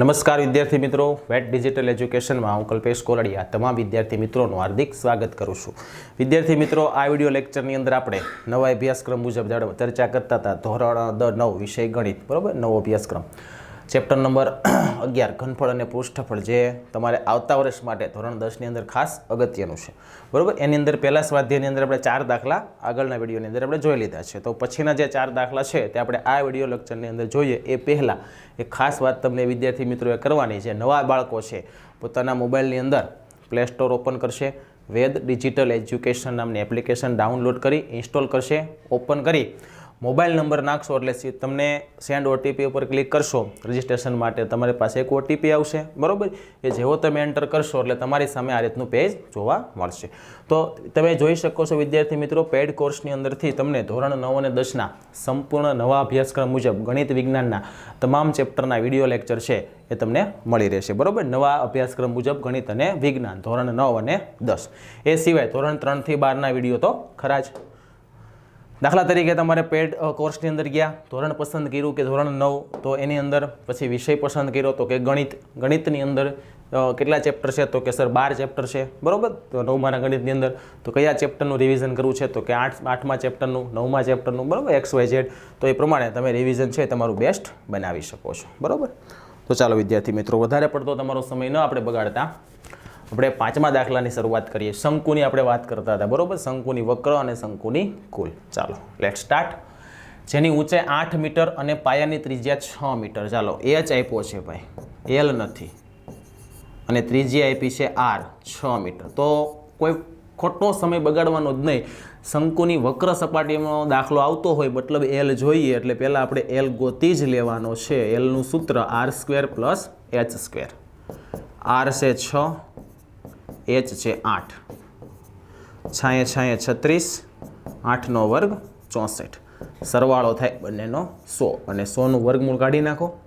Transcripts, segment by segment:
નમસ્કાર વિદ્યાર્થી મિત્રો. વેટ ડિજિટલ એજ્યુકેશનમાં હું કલ્પેશ કોલડિયા તમામ વિદ્યાર્થી મિત્રોનું હાર્દિક સ્વાગત કરું છું. વિદ્યાર્થી મિત્રો, આ વીડિયો લેક્ચરની અંદર આપણે નવા અભ્યાસક્રમ મુજબ ચર્ચા કરતા હતા. ધોરણ દ નવ વિષય ગણિત. બરાબર? નવો અભ્યાસક્રમ. ચેપ્ટર નંબર અગિયાર, ઘનફળ અને પૃષ્ઠફળ, જે તમારે આવતા વર્ષ માટે, ધોરણ દસની અંદર ખાસ અગત્યનું છે. બરાબર? એની અંદર પહેલા સ્વાધ્યાયની અંદર આપણે ચાર દાખલા આગળના વિડીયોની અંદર આપણે જોઈ લીધા છે. તો પછીના જે ચાર દાખલા છે, તે આપણે આ વીડિયો લેક્ચરની અંદર જોઈએ. એ પહેલાં એક ખાસ વાત તમને વિદ્યાર્થી મિત્રોએ કરવાની છે. નવા બાળકો છે, પોતાના મોબાઈલની અંદર પ્લે સ્ટોર ઓપન કરશે, વેદ ડિજિટલ એજ્યુકેશન નામની એપ્લિકેશન ડાઉનલોડ કરી, ઇન્સ્ટોલ કરશે, ઓપન કરી. મોબાઈલ નંબર નાખશો એટલે તમને સેન્ડ ઓટીપી ઉપર ક્લિક કરશો. રજિસ્ટ્રેશન માટે તમારી પાસે એક ઓટીપી આવશે. બરાબર? એ જેવો તમે એન્ટર કરશો એટલે તમારી સામે આ રીતનું પેજ જોવા મળશે. તો તમે જોઈ શકો છો વિદ્યાર્થી મિત્રો પેડ કોર્સની અંદરથી તમને ધોરણ નવ અને દસના સંપૂર્ણ નવા અભ્યાસક્રમ મુજબ ગણિત વિજ્ઞાનના તમામ ચેપ્ટરના વીડિયો લેક્ચર છે એ તમને મળી રહેશે. બરાબર? નવા અભ્યાસક્રમ મુજબ ગણિત અને વિજ્ઞાન ધોરણ નવ અને દસ. એ સિવાય ધોરણ ત્રણથી બારના વીડિયો તો ખરા જ. દાખલા તરીકે તમારે પેડ કોર્સની અંદર ગયા, ધોરણ પસંદ કર્યું કે ધોરણ નવ, તો એની અંદર પછી વિષય પસંદ કર્યો, તો કે ગણિત. ગણિતની અંદર કેટલા ચેપ્ટર છે? તો કે સર બાર ચેપ્ટર છે. બરાબર? તો નવમાના ગણિતની અંદર, તો કયા ચેપ્ટરનું રિવિઝન કરવું છે? તો કે આઠ, આઠમા ચેપ્ટરનું નવમા ચેપ્ટરનું બરાબર? એક્સ વાય ઝેડ તો એ પ્રમાણે તમે રિવિઝન છે તમારું બેસ્ટ બનાવી શકો છો. બરાબર? તો ચાલો વિદ્યાર્થી મિત્રો, વધારે પડતો તમારો સમય ન આપણે બગાડતા. આપણે પાંચમા દાખલાની શરૂઆત કરીએ. શંકુની આપણે વાત કરતા હતા. બરોબર? શંકુની વક્ર અને શંકુની કુલ. ચાલો લેટ સ્ટાર્ટ જેની ઊંચાઈ આઠ મીટર અને પાયાની ત્રિજ્યા છ મીટર. ચાલો, એ જ આપ્યો છે ભાઈ. એલ નથી. અને ત્રીજી આપી છે આર, છ મીટર. તો કોઈ ખોટો સમય બગાડવાનો જ નહીં. શંકુની વક્ર સપાટીનો દાખલો આવતો હોય, મતલબ એલ જોઈએ, એટલે પહેલાં આપણે એલ ગોતી જ લેવાનો છે. એલનું સૂત્ર R square plus H square R છે છ એચ છે આઠ. છાંયે છાંયે છત્રીસ, આઠનો વર્ગ ચોસઠ. સરવાળો થાય બંનેનો સો. અને સોનું વર્ગમૂળ કાઢી નાખો.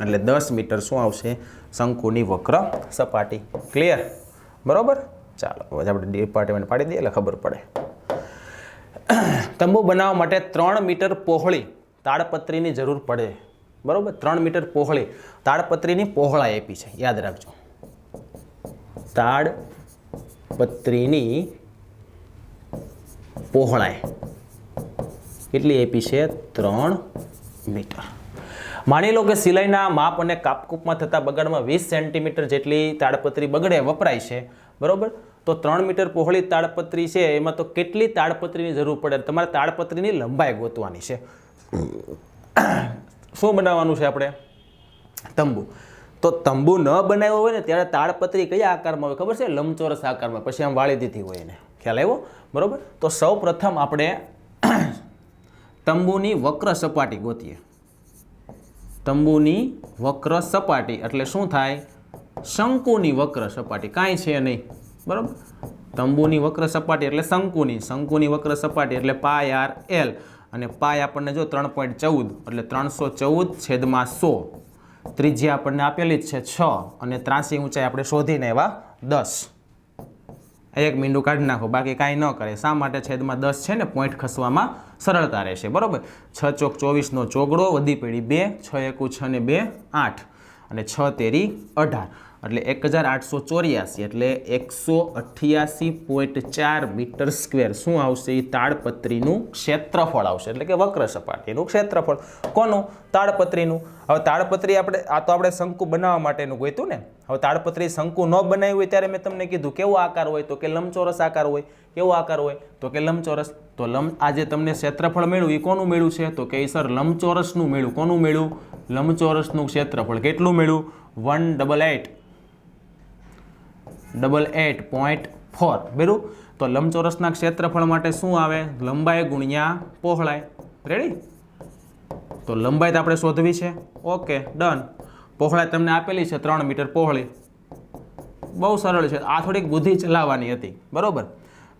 એટલે દસ મીટર શું આવશે? શંકુની વક્ર સપાટી. ક્લિયર બરોબર? ચાલો, હવે આપણે ડિપાર્ટમેન્ટ પાડી દઈએ એટલે ખબર પડે. તંબુ બનાવવા માટે ત્રણ મીટર પહોળી તાડપત્રીની જરૂર પડે. બરોબર? ત્રણ મીટર પહોળી તાડપત્રીની પહોળાઈ આપી છે. યાદ રાખજો. તાડપત્રીની પહોળાઈ. કેટલી આપી છે? ત્રણ મીટર. માની લો કે સિલાઈના માપ અને કાપકૂપમાં થતા બગાડમાં વીસ સેન્ટીમીટર જેટલી તાડપત્રી બગડે, વપરાય છે. બરાબર? તો ત્રણ મીટર પહોળી તાડપત્રી છે, એમાં તો કેટલી તાડપત્રીની જરૂર પડે? તમારે તાડપત્રીની લંબાઈ ગોતવાની છે. શું બનાવવાનું છે આપણે? તંબુ. તો તંબુ ન બનાવ્યો હોય ને ત્યારે તાડપત્રી કયા આકારમાં હોય ખબર છે? લંબચોરસ આકારમાં. પછી આમ વાળી દીધી હોય એને. ખ્યાલ આવ્યો? બરાબર? તો સૌ પ્રથમ આપણે તંબુની વક્ર સપાટી ગોતીએ. તંબુની વક્ર સપાટી એટલે શું થાય? શંકુની વક્ર સપાટી. કાંઈ છે નહીં. બરાબર? તંબુની વક્ર સપાટી એટલે શંકુની. શંકુની વક્ર સપાટી એટલે પાય આર એલ. અને પાય આપણને જો ત્રણ પોઈન્ટ ચૌદ, એટલે ત્રણસો ચૌદ છેદમાં સો. ત્રિજ્યા આપણને આપેલી જ છે છ અને ત્રાસી ઊંચાઈ આપણે શોધીને એવા દસ. એક મીંડું કાઢી નાખો, બાકી કાંઈ ન કરે. શા માટે છેદમાં દસ છે ને? પોઈન્ટ ખસવામાં સરળતા રહેશે. બરાબર? છ ચોક ચોવીસનો ચોગડો, વધી પેઢી બે, છ એકુ છ ને બે, આઠ. અને છ તેરી અઢાર. એટલે એક હજાર આઠસો ચોર્યાસી એટલે એકસો અઠ્યાસી પોઈન્ટ ચાર મીટર સ્ક્વેર. શું આવશે? એ તાડપત્રીનું ક્ષેત્રફળ આવશે. એટલે કે વક્ર સપાટીનું ક્ષેત્રફળ. કોનું? તાડપત્રીનું. હવે તાડપત્રી આપણે, આ તો આપણે શંકુ બનાવવા માટેનું ગોઈતું ને. હવે તાડપત્રી શંકુ ન બનાવ્યું હોય ત્યારે મેં તમને કીધું, કેવો આકાર હોય? તો કે લંબચોરસ આકાર હોય. કેવો આકાર હોય? તો કે લંબચોરસ. તો લંબ આજે તમને ક્ષેત્રફળ મેળવ્યું એ કોનું મેળ્યું છે? તો કે સર લંબચોરસનું મેળ્યું. કોનું મેળ્યું? લંબચોરસનું ક્ષેત્રફળ. કેટલું મેળ્યું? One double eight. Double eight point four બરાબર તો લંબચોરસના ક્ષેત્રફળ માટે શું આવે? લંબાઈ ગુણ્યા પહોળાઈ. રેડી તો લંબાઈ તો આપણે શોધવી છે. ઓકે ડન પહોળાઈ તમને આપેલી છે ત્રણ મીટર પહોળી. બહુ સરળ છે. આ થોડીક બુદ્ધિ ચલાવવાની હતી. બરોબર?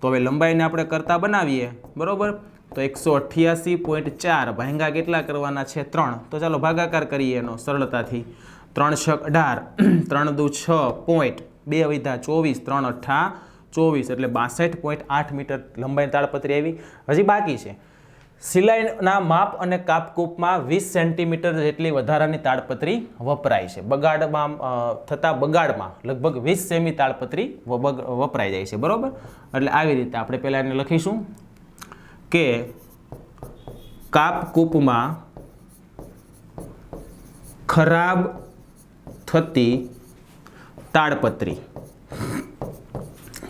તો હવે લંબાઈને આપણે કરતાં બનાવીએ. બરોબર? તો એકસો અઠ્યાસી પોઈન્ટ ચાર. ભાંગા કેટલા કરવાના છે? ત્રણ. તો ચાલો ભાગાકાર કરીએ એનો સરળતાથી. ત્રણ છ અઢાર. ત્રણ દુ છ પોઈન્ટ બે વૈધા ચોવીસ, ત્રણ અઠ્ઠા, ચોવીસ એટલે બાસઠ પોઈન્ટ આઠ મીટર લંબાઈની તાળપત્રી આવી. હજી બાકી છે. સિલાઈના માપ અને કાપકૂપમાં વીસ સેન્ટીમીટર જેટલી વધારાની તાડપત્રી વપરાય છે. બગાડમાં થતા બગાડમાં લગભગ વીસ સેમી તાડપત્રી વપરાઈ જાય છે. બરાબર? એટલે આવી રીતે આપણે પહેલાં એને લખીશું કે કાપકૂપમાં ખરાબ થતી તાડપત્રી.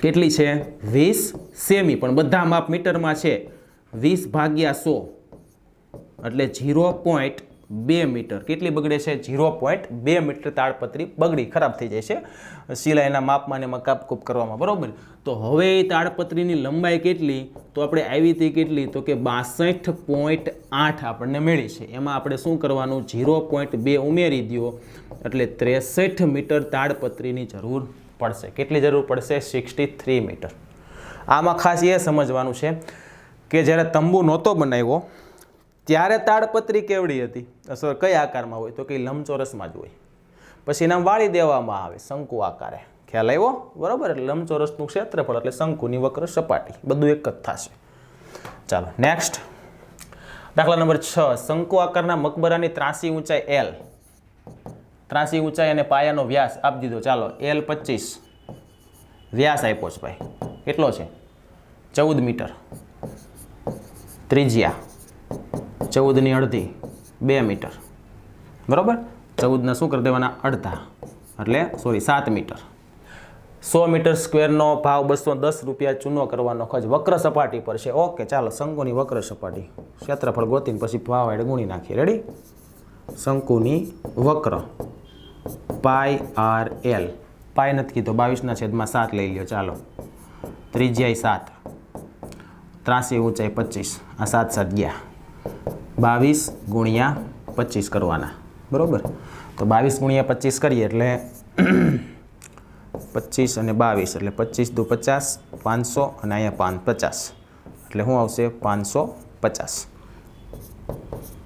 કેટલી છે? વીસ સેમી, પણ બધા માપ મીટરમાં છે. વીસ ભાગ્યા સો. એટલે ઝીરો પોઈન્ટ બે મીટર. કેટલી બગડે છે? ઝીરો પોઈન્ટ બે મીટર તાડપત્રી બગડી, ખરાબ થઈ જાય છે. સિલાઈના માપમાં ને એમાં કાપકૂપ કરવામાં, બરાબર? તો હવે એ તાડપત્રીની લંબાઈ કેટલી? તો આપણે આવી હતી કેટલી? તો કે બાસઠ પોઈન્ટ આઠ આપણને મળી છે. એમાં આપણે શું કરવાનું? ઝીરો પોઈન્ટ બે ઉમેરી દો એટલે ત્રેસઠ મીટર તાડપત્રીની જરૂર પડશે. કેટલી જરૂર પડશે? Sixty three metre. આમાં ખાસ એ સમજવાનું છે કે જ્યારે તંબુ નહોતો બનાવ્યો ત્યારે તાડપત્રી કેવડી હતી? અસર કઈ આકારમાં હોય? તો કે લંબચોરસમાં જ હોય. પછી એના વાળી દેવામાં આવે, શંકુ આકારે. ખ્યાલ આવ્યો? બરાબર, એટલે લંબચોરસનું ક્ષેત્રફળ એટલે શંકુની વક્ર સપાટી. બધું એક જ થશે. ચાલો નેક્સ્ટ દાખલા નંબર છ. શંકુ આકારના મકબરાની ત્રાસી ઊંચાઈ એલ ત્રાસી ઊંચાઈ અને પાયાનો વ્યાસ આપી દીધો. ચાલો એલ પચીસ. વ્યાસ આપ્યો છે ભાઈ. કેટલો છે? ચૌદ મીટર. ત્રિજ્યા. ચૌદની અડધી, બે મીટર. બરાબર? ચૌદના શું કરી દેવાના? અડધા. એટલે સોરી સાત મીટર. સો મીટર સ્ક્વેરનો ભાવ બસો દસ રૂપિયા ચૂનો કરવાનો ખર્ચ. વક્ર સપાટી પર છે. ઓકે, ચાલો, શંકુની વક્ર સપાટી. ક્ષેત્રફળ ગોતીને પછી ભાવ એડ ગુણી નાખીએ. રેડી શંકુની વક્ર. Pi R L. પાય નથી કીધો. બાવીસના છેદમાં સાત લઈ લ્યો. ચાલો. ત્રિજ્યાય સાત. ત્રાસી ઊંચાઈ પચીસ. આ સાત સાત ગયા. બાવીસ ગુણ્યા પચીસ કરવાના. બરાબર? તો બાવીસ ગુણ્યા પચીસ કરીએ એટલે પચીસ અને બાવીસ એટલે પચીસ દુ પચાસ, પાંચસો અને અહીંયા પાંચ પચાસ. એટલે શું આવશે? પાંચસો પચાસ.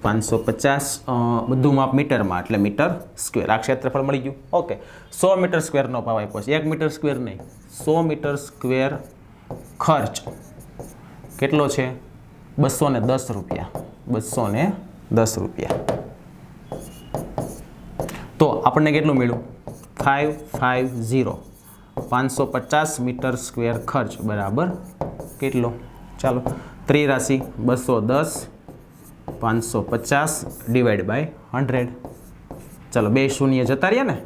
પાંચસો પચાસ બધું માપ મીટરમાં એટલે મીટર સ્ક્વેર. આ ક્ષેત્રફળ મળી ગયું. ઓકે. સો મીટર સ્ક્વેરનો ભાવ આપ્યો છે. એક મીટર સ્ક્વેર નહીં. સો મીટર સ્ક્વેર ખર્ચ કેટલો છે? બસો ને દસ રૂપિયા. બસો ને દસ રૂપિયા. તો આપણને કેટલું મળ્યું? Five five zero. પાંચસો પચાસ મીટર સ્ક્વેર ખર્ચ, બરાબર? કેટલો? ચાલો, ત્રિરાશી બસો દસ પાંચસો પચાસ ડિવાઈડ બાય હંડ્રેડ. ચાલો, બે શૂન્ય જતા રહ્યા ને?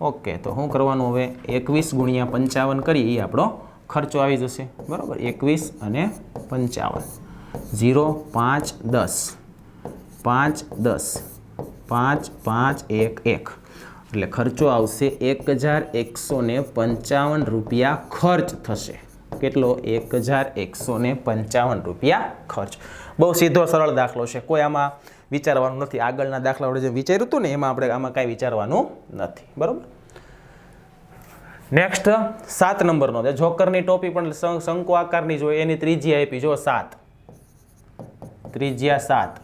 ઓકે, તો શું કરવાનું હવે એકવીસ ગુણ્યા પંચાવન કરી એ આપણો ખર્ચો આવી જશે. બરાબર? એકવીસ અને પંચાવન. ઝીરો પાંચ દસ. પાંચ દસ. પાંચ પાંચ એક એક. એટલે ખર્ચો આવશે એક હજાર એકસો પંચાવન રૂપિયા ખર્ચ થશે. કેટલો? એક હજાર એકસો પંચાવન રૂપિયા ખર્ચ. બહુ સીધો સરળ દાખલો છે. કોઈ આમાં વિચારવાનું નથી. આગળના દાખલા આપણે જે વિચાર્યું હતું ને, એમાં આપણે આમાં કાંઈ વિચારવાનું નથી. બરાબર? નેક્સ્ટ સાત નંબરનો. જોકરની ટોપી પણ શંકુ આકારની જોઈએ એની ત્રીજી આપી જો સાત. ત્રિજ્યા સાત.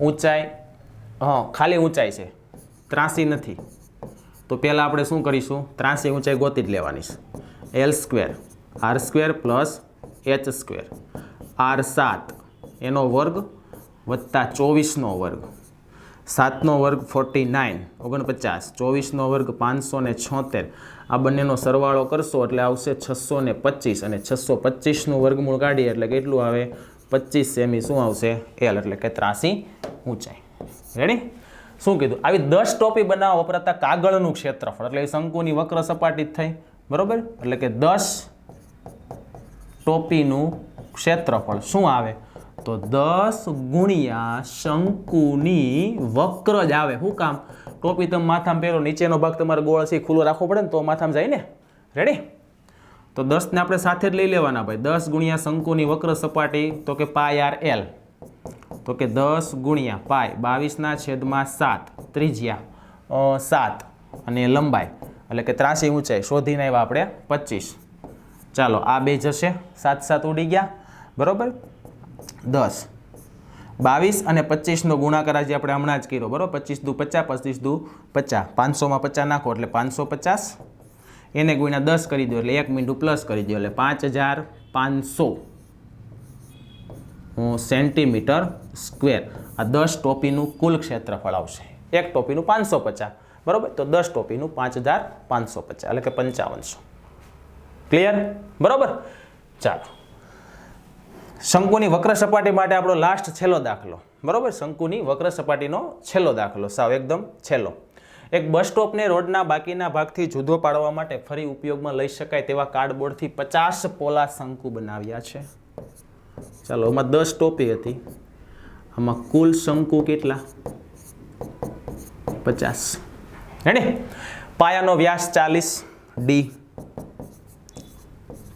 ઊંચાઈ હં ખાલી ઊંચાઈ છે. ત્રાસી નથી. તો પહેલાં આપણે શું કરીશું? ત્રાસી ઊંચાઈ ગોતી જ લેવાની છે. L square. R square plus H square. R સાત. એનો વર્ગ વત્તા ચોવીસનો વર્ગ. સાતનો વર્ગ ફોર્ટી નાઇન. ઓગણપચાસ. ચોવીસનો વર્ગ પાંચસો ને છોતેર. આ બંનેનો સરવાળો કરશો એટલે આવશે છસો ને પચીસ અને છસો પચીસનું વર્ગમૂળ કાઢીએ એટલે કેટલું આવે? પચીસ સેમી શું આવશે? એલ એટલે કે ત્રાસી ઊંચાઈ. રેડી શું કીધું? આવી દસ ટોપી બનાવવા વપરાતા કાગળનું ક્ષેત્રફળ, એટલે એ શંકુની વક્ર સપાટી જ થઈ. બરોબર? એટલે કે દસ ટોપીનું ક્ષેત્રફળ શું આવે? તો દસ ગુણ્યા શંકુની વક્ર જ આવે. શું કામ? ટોપી તમે માથામાં પહેરો, નીચેનો ભાગ તમારે ગોળ છે ખુલ્લો રાખવો પડે ને તો માથામાં જાય ને? રેડી તો દસને આપણે સાથે જ લઈ લેવાના ભાઈ. દસ ગુણ્યા શંકુની વક્ર સપાટી, તો કે પાય આર એલ. તો કે દસ ગુણ્યા પાય બાવીસના છેદમાં સાત, ત્રિજ્યા સાત અને લંબાઈ. એટલે કે ત્રાસી ઊંચાઈ શોધીને આવ્યા આપણે પચીસ. ચાલો, આ બે જશે. સાત સાત ઉડી ગયા. બરાબર? દસ. બાવીસ અને પચીસનો ગુણાકાર આજે આપણે હમણાં જ કર્યો. બરાબર? પચીસ દુ પચાસ, પચીસ દુ પચાસ. પાંચસોમાં પચાસ નાખો, એટલે પાંચસો પચાસ. એને ગુણ્યા દસ કરી દો એટલે એક મીંડું પ્લસ કરી દો એટલે પાંચ હજાર પાંચસો. સેન્ટીમીટર સ્ક્વેર આ દસ ટોપીનું કુલ ક્ષેત્રફળ આવશે. એક ટોપીનું પાંચસો પચાસ. બરાબર? તો દસ ટોપીનું પાંચ હજાર પાંચસો પચાસ. એટલે કે પંચાવનસો. ક્લિયર બરાબર? ચાલો. શંકુની વક્ર સપાટી માટે આપણો લાસ્ટ છેલ્લો દાખલો. બરાબર? શંકુની વક્ર સપાટીનો છેલ્લો દાખલો. સાવ એકદમ છેલ્લો. એક બસ સ્ટોપને રોડના બાકીના ભાગથી જુદો પાડવા માટે ફરી ઉપયોગમાં લઈ શકાય તેવા કાર્ડબોર્ડથી પચાસ પોલા શંકુ બનાવ્યા છે. ચાલો, આમાં દસ ટોપી હતી. આમાં કુલ શંકુ કેટલા? પચાસ. હેને પાયાનો વ્યાસ ચાલીસ ડી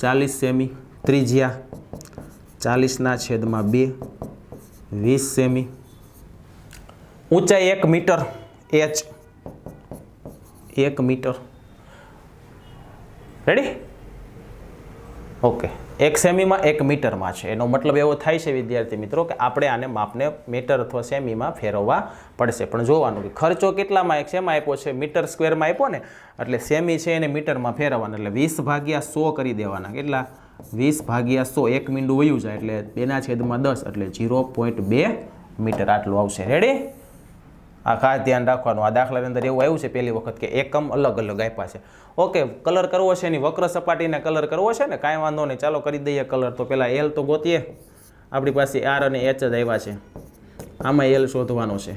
ચાલીસ સેમી, ત્રિજ્યા ચાલીસના છેદમાં બે, વીસ સેમી. ઊંચાઈ એક મીટર, એચ એક મીટર. રેડી ઓકે એક સેમીમાં એક મીટરમાં છે. એનો મતલબ એવો થાય છે વિદ્યાર્થી મિત્રો કે આપણે આને માપને મીટર અથવા સેમીમાં ફેરવવા પડશે. પણ જોવાનું કે ખર્ચો કેટલામાં એક શેમાં આપ્યો છે? મીટર સ્ક્વેરમાં આપ્યો ને? એટલે સેમી છે એને મીટરમાં ફેરવવાના. એટલે વીસ ભાગ્યા સો કરી દેવાના. કેટલા? વીસ ભાગ્યા સો. એક મીંડું વયું જાય એટલે બેના છેદમાં દસ એટલે ઝીરો પોઈન્ટ બે મીટર. આટલું આવશે. રેડી આ ખાસ ધ્યાન રાખવાનું. આ દાખલાની અંદર એવું આવ્યું છે પહેલી વખત કે એકમ અલગ અલગ આપ્યા છે. ઓકે, કલર કરવો છે એની વક્ર સપાટીને કલર કરવો છે ને? કાંઈ વાંધો નહીં, ચાલો કરી દઈએ કલર. તો પહેલાં એલ તો ગોતીએ. આપણી પાસે આર અને એચ જ આવ્યા છે. આમાં એલ શોધવાનો છે.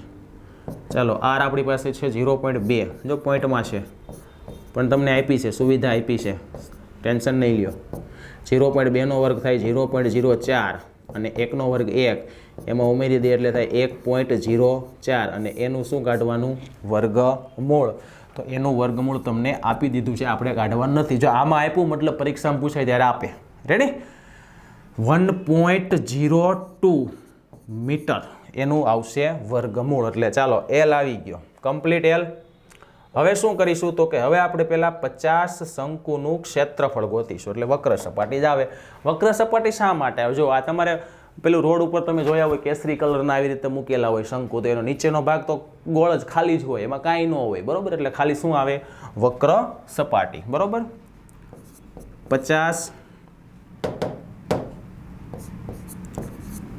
ચાલો આર આપણી પાસે છે ઝીરો પોઈન્ટ બે. જો પોઈન્ટમાં છે. પણ તમને આપી છે, સુવિધા આપી છે. ટેન્શન નહીં લ્યો. ઝીરો પોઈન્ટ બેનો વર્ગ થાય ઝીરો પોઈન્ટ ઝીરો ચાર અને એકનો વર્ગ એક. એમાં ઉમેરી દઈએ એટલે થાય એક પોઈન્ટ ઝીરો ચાર અને એનું શું કાઢવાનું? વર્ગમૂળ. તો એનું વર્ગમૂળ તમને આપી દીધું છે. આપણે કાઢવાનું નથી. જો આમાં આપ્યું, મતલબ પરીક્ષામાં પૂછાય ત્યારે આપે. Ready one point zero two metre એનું આવશે વર્ગમૂળ. એટલે ચાલો એલ આવી ગયો. કમ્પ્લીટ એલ હવે શું કરીશું તો કે હવે આપણે પહેલાં પચાસ શંકુનું ક્ષેત્રફળ ગોતીશું. એટલે વક્ર સપાટી જ આવે. વક્ર સપાટી શા માટે આવે? જો આ તમારે પેલું રોડ ઉપર તમે જોયા હોય કેસરી કલરના આવી રીતે મૂકેલા હોય શંકુ, તો એનો નીચેનો ભાગ તો ગોળ જ ખાલી જ હોય, એમાં કાંઈ ન હોય, બરોબર? એટલે ખાલી શું આવે? વક્ર સપાટી, બરોબર? પચાસ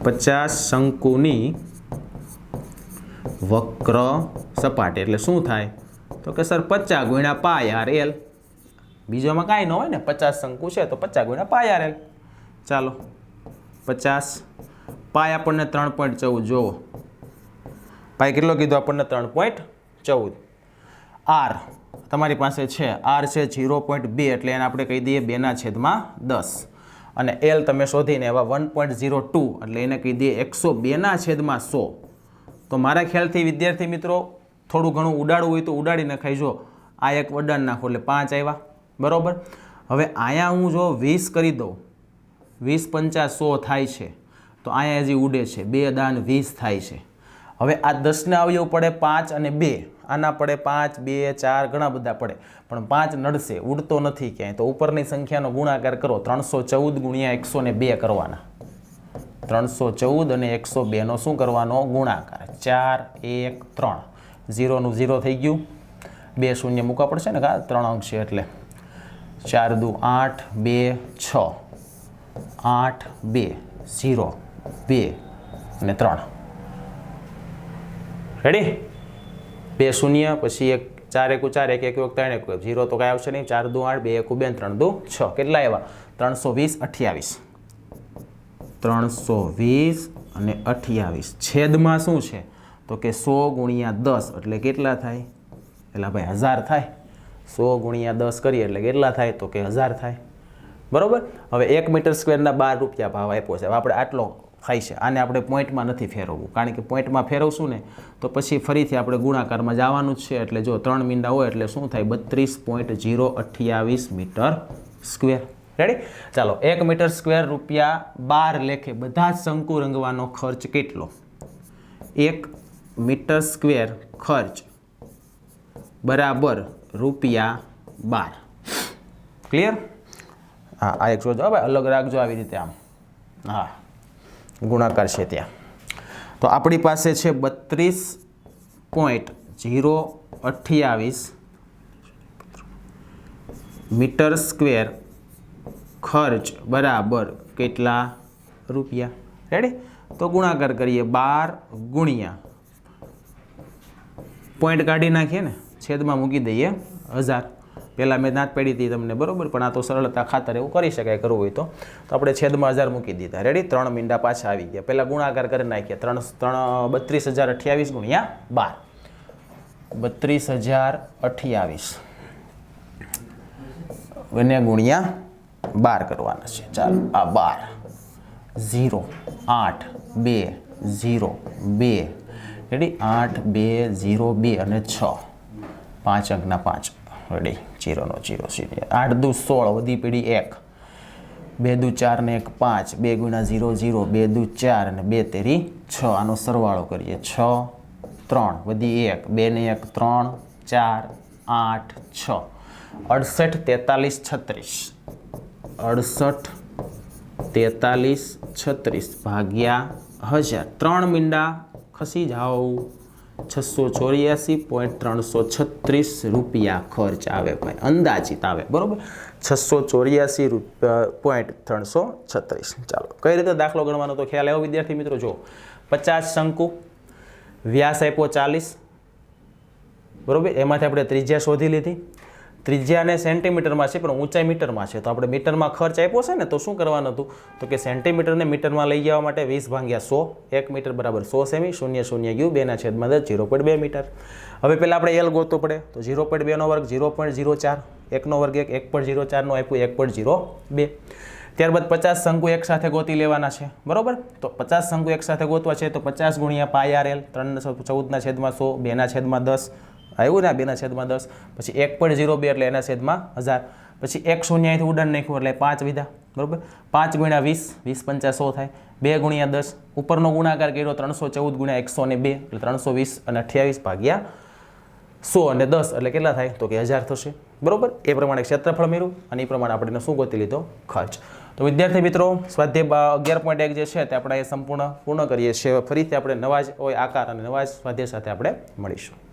પચાસ શંકુની વક્ર સપાટી, એટલે શું થાય? તો કે સર પચાસ ગુણ્યા પાય આર એલ. બીજામાં કાંઈ ન હોય ને, પચાસ શંકુ છે, તો પચાસ ગુણ્યા પાય આર એલ. ચાલો. પચાસ. પાય આપણને ત્રણ પોઈન્ટ ચૌદ જોવો પાય કેટલો કીધો આપણને? ત્રણ પોઈન્ટ ચૌદ. આર તમારી પાસે છે. આર છે ઝીરો પોઈન્ટ બે એટલે એને આપણે કહી દઈએ બેના છેદમાં દસ. અને એલ તમે શોધીને એવા વન પોઈન્ટ ઝીરો ટુ એટલે એને કહી દઈએ એકસો બેના છેદમાં સો. તો મારા ખ્યાલથી વિદ્યાર્થી મિત્રો, થોડું ઘણું ઉડાડવું હોય તો ઉડાડી નખાય જો આ એક વડાણ નાખો એટલે પાંચ આવ્યા. બરાબર? હવે અહીંયા હું જો વીસ કરી દઉં. વીસ પંચા સો થાય છે. તો અહીંયા હજી ઉડે છે. બે દાન વીસ થાય છે. હવે આ દસને અવયવ પડે પાંચ અને બે. આના પડે પાંચ, બે, ચાર, ઘણા બધા પડે. પણ પાંચ નડશે. ઉડતો નથી ક્યાંય. તો ઉપરની સંખ્યાનો ગુણાકાર કરો. ત્રણસો ચૌદ ગુણ્યા એકસો ને બે કરવાના. ત્રણસો ચૌદ અને એકસો બેનો શું કરવાનો? ગુણાકાર. ચાર, એક, ત્રણ. ઝીરોનું ઝીરો થઈ ગયું. બે શૂન્ય મૂકવા પડશે ને કા? ત્રણ અંક છે એટલે. ચાર દુ આઠ, બે, છ. આઠ, બે, ઝીરો, બે અને ત્રણ. રેડી બે શૂન્ય, પછી એક ચાર એકુ ચાર, એક એક ત્રણ, એક ઝીરો તો કાંઈ આવશે નહીં. ચાર દુ આઠ, બે એકુ બે ત્રણ દુ છ. કેટલા એવા ત્રણસો વીસ, અઠ્યાવીસ. ત્રણસો વીસ અને અઠ્યાવીસ. છેદમાં શું છે? તો કે સો ગુણ્યા દસ, એટલે કેટલા થાય? એટલે ભાઈ હજાર થાય. સો ગુણ્યા દસ કરીએ એટલે કેટલા થાય? તો કે હજાર થાય. બરોબર? હવે એક મીટર સ્ક્વેરના બાર રૂપિયા ભાવ આપ્યો છે. આપણે આટલો થાય છે. આને આપણે પોઈન્ટમાં નથી ફેરવવું. કારણ કે પોઈન્ટમાં ફેરવશું ને, તો પછી ફરીથી આપણે ગુણાકારમાં જવાનું જ છે. એટલે જો ત્રણ મીંડા હોય, એટલે શું થાય? બત્રીસ પોઈન્ટ જીરો અઠ્યાવીસ મીટર સ્ક્વેર. રેડી ચાલો, એક મીટર સ્ક્વેર રૂપિયા બાર લેખે બધા જ શંકુ રંગવાનો ખર્ચ કેટલો? એક મીટર સ્ક્વેર ખર્ચ બરાબર રૂપિયા બાર. ક્લિયર હા, આ એક જો હવે અલગ રાખજો આવી રીતે આમ. હા. ગુણાકાર છે ત્યાં. તો આપણી પાસે છે બત્રીસ પોઈન્ટ જીરો અઠ્યાવીસ મીટર સ્ક્વેર ખર્ચ બરાબર કેટલા રૂપિયા? રેડી તો ગુણાકાર કરીએ બાર ગુણ્યા. પોઈન્ટ કાઢી નાખીએ ને, છેદમાં મૂકી દઈએ હજાર. પહેલાં મેં દાંત પેડી હતી તમને બરોબર, પણ આ તો સરળતા ખાતર એવું કરી શકાય કરવું હોય તો. તો આપણે છેદમાં હજાર મૂકી દીધા. રેડી ત્રણ મીંડા પાછા આવી ગયા. પહેલાં ગુણાકાર કરી નાખ્યા. ત્રણ ત્રણ, બત્રીસ હજાર અઠ્યાવીસ ગુણ્યા બાર. બત્રીસ હજાર અઠ્યાવીસ. એને ગુણ્યા બાર કરવાના છે. ચાલો, આ બાર. ઝીરો, આઠ, બે, ઝીરો, બે. રેડી આઠ, બે, ઝીરો, બે અને છ. પાંચ અંકના પાંચ. રેડી જીરોનો જીરો સીધી. આઠ દુ સોળ, વધી પેઢી એક. બે દુ ચાર ને એક પાંચ. બે ગુણા ઝીરો ઝીરો બે દુ ચાર અને બે તેરી છ. આનો સરવાળો કરીએ છ, ત્રણ, વધી એક. બે ને એક, ત્રણ, ચાર, આઠ, છ. અડસઠ, તેતાલીસ, છત્રીસ. અડસઠ, તેતાલીસ, છત્રીસ ભાગ્યા હજાર. ત્રણ મીંડા ખસી જાઓ. છસો ચોર્યાસી પોઈન્ટ ત્રણસો છત્રીસ રૂપિયા ખર્ચ આવે ભાઈ. અંદાજિત આવે. બરાબર? છસો ચોર્યાસી પોઈન્ટ ત્રણસો છત્રીસ. ચાલો. કઈ રીતે દાખલો ગણવાનો તો ખ્યાલ આવ્યો વિદ્યાર્થી મિત્રો? જો પચાસ શંકુ, વ્યાસ આપ્યો ચાલીસ. બરાબર? એમાંથી આપણે ત્રિજ્યા શોધી લીધી. ત્રિજ્યાને સેન્ટીમીટરમાં છે, પણ ઊંચાઈ મીટરમાં છે. તો આપણે મીટરમાં ખર્ચ આપ્યો છે ને, તો શું કરવાનું હતું? તો કે સેન્ટીમીટરને મીટરમાં લઈ જવા માટે વીસ ભાંગ્યા સો, એક મીટર બરાબર સો સેમી, શૂન્ય શૂન્ય યુ બેના છેદમાં દસ, ઝીરો પોઈન્ટ બે મીટર. હવે પહેલાં આપણે એલ ગોતવું પડે. તો ઝીરો પોઈન્ટ બેનો વર્ગ ઝીરો પોઈન્ટ ઝીરો ચાર એકનો વર્ગ એક એક પોઈન્ટ ઝીરો ચારનો આપ્યું, એક પોઈન્ટ ઝીરો બે. ત્યારબાદ પચાસ શંકુ એક સાથે ગોતી લેવાના છે. બરોબર? તો પચાસ શંકુ એક સાથે ગોતવા છે, તો પચાસ ગુણ્યા પાય આર એલ, ત્રણ ચૌદના છેદમાં સો બેના છેદમાં દસ આવ્યું ને બેના છેદમાં દસ, પછી એક પોઈન્ટ ઝીરો બે એટલે એના છેદમાં હજાર, પછી એક શૂન્ય અહીંથી ઉડાન નાખ્યું એટલે પાંચ વિધા, બરાબર? પાંચ ગુણ્યા વીસ વીસ પંચા સો થાય. બે ગુણ્યા દસ, ઉપરનો ગુણાકાર કર્યો ત્રણસો ચૌદ ગુણ્યા એકસો ને બે, એટલે ત્રણસો વીસ અને અઠ્યાવીસ ભાગ્યા સો અને દસ, એટલે કેટલા થાય? તો કે હજાર થશે. બરાબર? એ પ્રમાણે ક્ષેત્રફળ મેળવું અને એ પ્રમાણે આપણે શું ગોતી લીધો ખર્ચ. તો વિદ્યાર્થી મિત્રો, સ્વાધ્યાય અગિયાર પોઈન્ટ એક જે છે તે આપણે એ સંપૂર્ણ પૂર્ણ કરીએ છીએ. ફરીથી આપણે નવા જ હોય આકાર અને નવા જ સ્વાધ્યાય સાથે આપણે મળીશું.